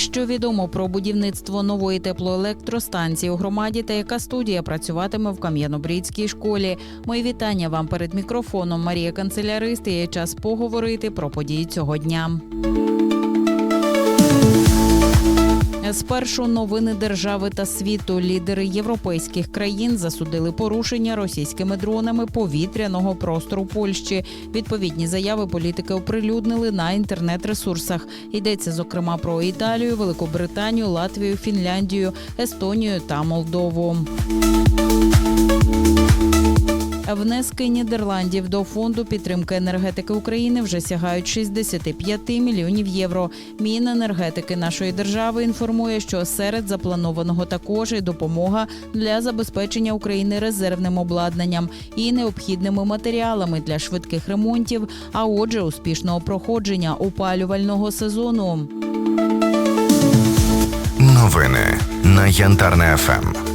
Що відомо про будівництво нової теплоелектростанції у громаді та яка студія працюватиме в Кам'янобрідській школі? Мої вітання вам перед мікрофоном. Марія Канцелярист. і Є час поговорити про події цього дня. Спершу новини держави та світу лідери європейських країн засудили порушення російськими дронами повітряного простору Польщі. Відповідні заяви політики оприлюднили на інтернет-ресурсах. Йдеться зокрема про Італію, Великобританію, Латвію, Фінляндію, Естонію та Молдову. Внески Нідерландів до фонду підтримки енергетики України вже сягають 65 мільйонів євро. Міненергетики нашої держави інформує, що серед запланованого також і допомога для забезпечення України резервним обладнанням і необхідними матеріалами для швидких ремонтів, а отже, успішного проходження опалювального сезону. Новини на Янтарне. ФМ.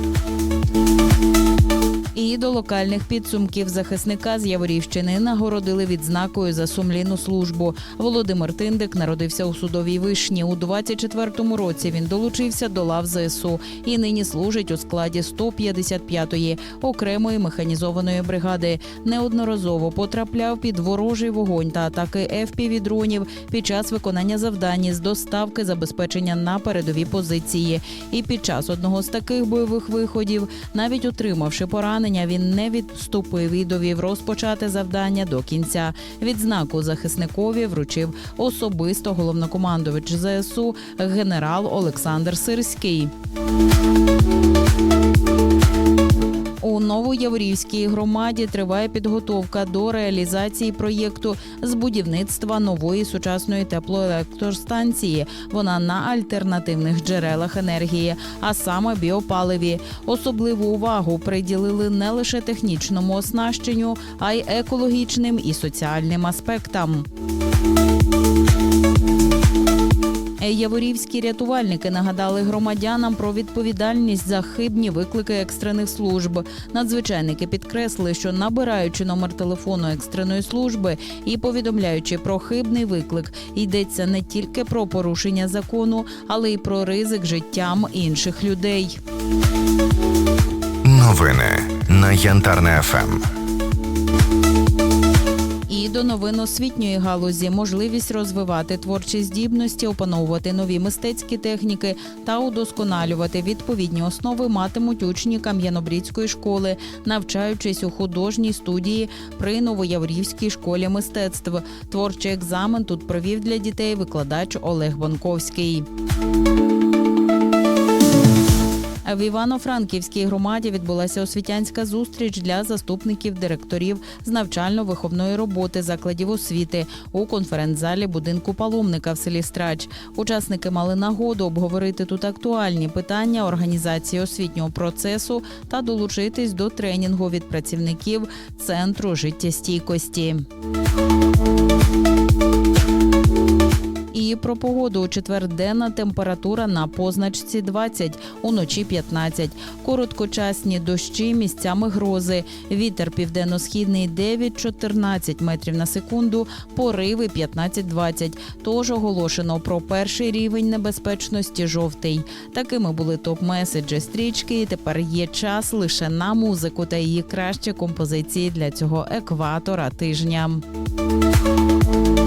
До локальних підсумків захисника з Яворівщини нагородили відзнакою за сумлінну службу. Володимир Тиндик народився у судовій вишні. У 24-му році він долучився до лав ЗСУ і нині служить у складі 155-ї окремої механізованої бригади. Неодноразово потрапляв під ворожий вогонь та атаки fpv дронів під час виконання завдань з доставки забезпечення на передові позиції. І під час одного з таких бойових виходів, навіть отримавши поранення, він не відступив і довів розпочати завдання до кінця. Відзнаку захисникові вручив особисто головнокомандувач ЗСУ генерал Олександр Сирський. У Новояворівській громаді триває підготовка до реалізації проєкту з будівництва нової сучасної теплоелектростанції. Вона на альтернативних джерелах енергії, а саме біопаливі. Особливу увагу приділили не лише технічному оснащенню, а й екологічним і соціальним аспектам. Яворівські рятувальники нагадали громадянам про відповідальність за хибні виклики екстрених служб. Надзвичайники підкреслили, що набираючи номер телефону екстреної служби і повідомляючи про хибний виклик, йдеться не тільки про порушення закону, але й про ризик життям інших людей. Новини на Янтарне. ФМ. До новин освітньої галузі можливість розвивати творчі здібності, опановувати нові мистецькі техніки та удосконалювати відповідні основи матимуть учні Кам'янобрідської школи, навчаючись у художній студії при Новояврівській школі мистецтв. Творчий екзамен тут провів для дітей викладач Олег Бонковський. В Івано-Франківській громаді відбулася освітянська зустріч для заступників директорів з навчально-виховної роботи закладів освіти у конференц-залі будинку паломника в селі Страч. Учасники мали нагоду обговорити тут актуальні питання організації освітнього процесу та долучитись до тренінгу від працівників центру життєстійкості. Про погоду у четвер денна температура на позначці 20, уночі 15. Короткочасні дощі, місцями грози. Вітер південно-східний 9-14 метрів на секунду, пориви 15-20. Тож оголошено про перший рівень небезпечності жовтий. Такими були топ-меседжі стрічки. Тепер є час лише на музику та її кращі композиції для цього екватора тижня.